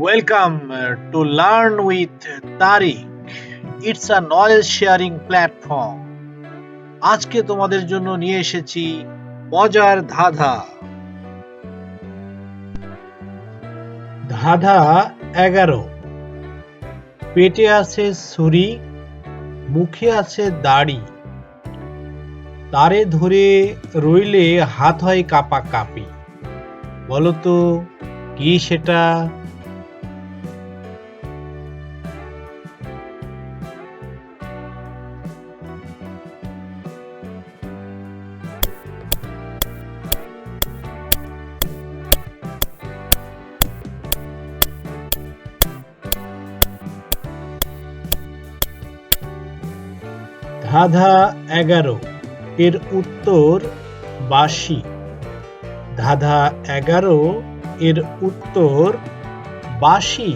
Welcome uh, to Learn with Tariq. It's a knowledge sharing platform. আজকে তোমাদের জন্য নিয়ে এসেছি মজার ধাঁধা। ধাঁধা এগারো। পেটে আছে ছুরি মুখে আছে দাড়ি। তারে ধরে রইলে হাত হয় কাপা কাপি। বলতো কি সেটা? ধাঁধা এগারো এর উত্তর বাসি ধাঁধা এগারো এর উত্তর বাসি